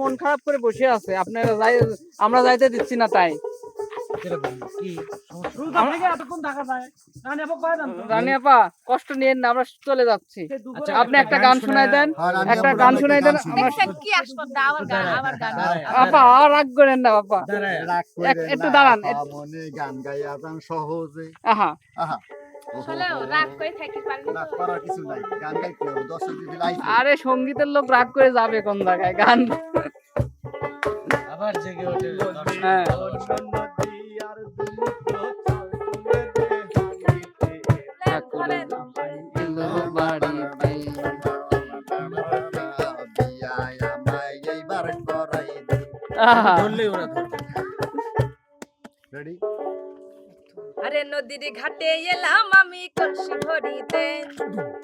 মন খারাপ করে বসে আছে। আপনারা যাই আমরা যাইতে দিচ্ছি না তাই। রানী আপা কষ্ট না আমরা চলে যাচ্ছি। আচ্ছা, আপনি একটা গান শোনাই দেন। একটা গান শোনাই দেন। শুনি। আমরা দেখছেন কি আসপর্দা আবার গান আবার গান। আপা রাগ করেন না একটু দাঁড়ান, মনে গান গাইয়া যান সহজে। আহা। আহা। আরে সঙ্গীতের লোক রাগ করে যাবে কোন জায়গায় গান? আবার জেগে ওঠে। হ্যাঁ। ধরলেই ওরা রেডি আরে নদীর ঘাটে এলাম আমি কলসি ভরিতে।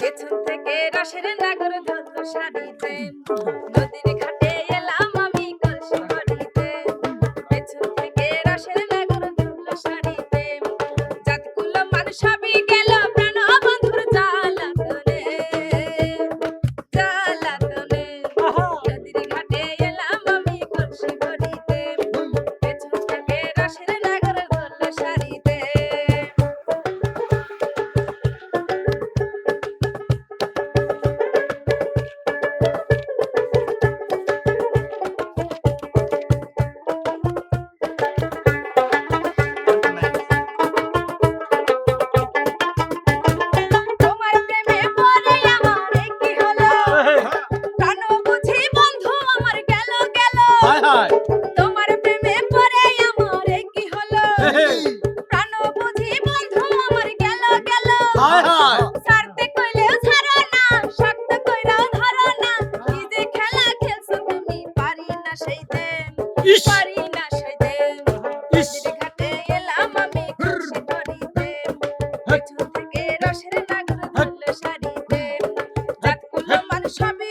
পেছন থেকে রসের নাগর ধরলো শাড়িতে নদীর ঘাটে হায় হায়। তোমার প্রেমে পড়ে আমার কি হলো? প্রাণ বুঝি বন্ধু আমার গেল গেল। হায় হায়। ছাড়তে কইলেও ছাড়ো না শক্ত কইরাও ধরো না। কি যে খেলা খেলছো তুমি পারি না সেইতে ইস। পারি না সেইতে ইস। নদীর ঘাটে এলাম আমি খুশি করিতে। পেছন থেকে রসের নাগর ধরলো শাড়িতে জাতগুলো মানুষ সবই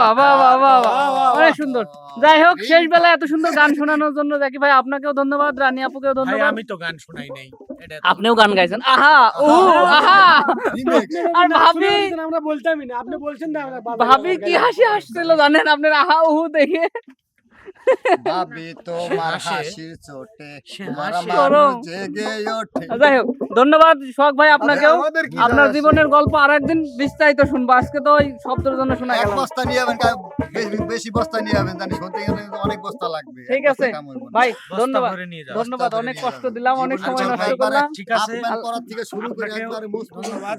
বাবা বাবা বাবা অনেক সুন্দর। যাই হোক শেষ বেলা এত সুন্দর গান শোনানোর জন্য জাকি ভাই আপনাকেও ধন্যবাদ রানী আপুকেও ধন্যবাদ। আমি তো গান শোনাই নাই। আপনিও গান গাইছেন। আহা ও আহা। আর ভাবি আমরা বলতামই না। আপনি বলছেন না ভাবি কি হাসি হাসছিল জানেন আপনার আহা উহু দেখে। যাই হোক ধন্যবাদ শোক ভাই আপনাকেও। আরে আপনার জীবনের গল্প আরেকদিন বিস্তারিত শুনব। আজকে তো ওই শব্দের জন্য শোনা গেল। বস্তা নিয়ে যাবেন বেশি- বেশি বস্তা নিয়ে যাবেন জানি। শুনতে গেলে অনেক বস্তা লাগবে। ঠিক আছে। ভাই ধন্যবাদ। ধন্যবাদ অনেক কষ্ট দিলাম অনেক সময় নষ্ট করলাম। ঠিক আছে থেকে শুরু করে একবারে ধন্যবাদ।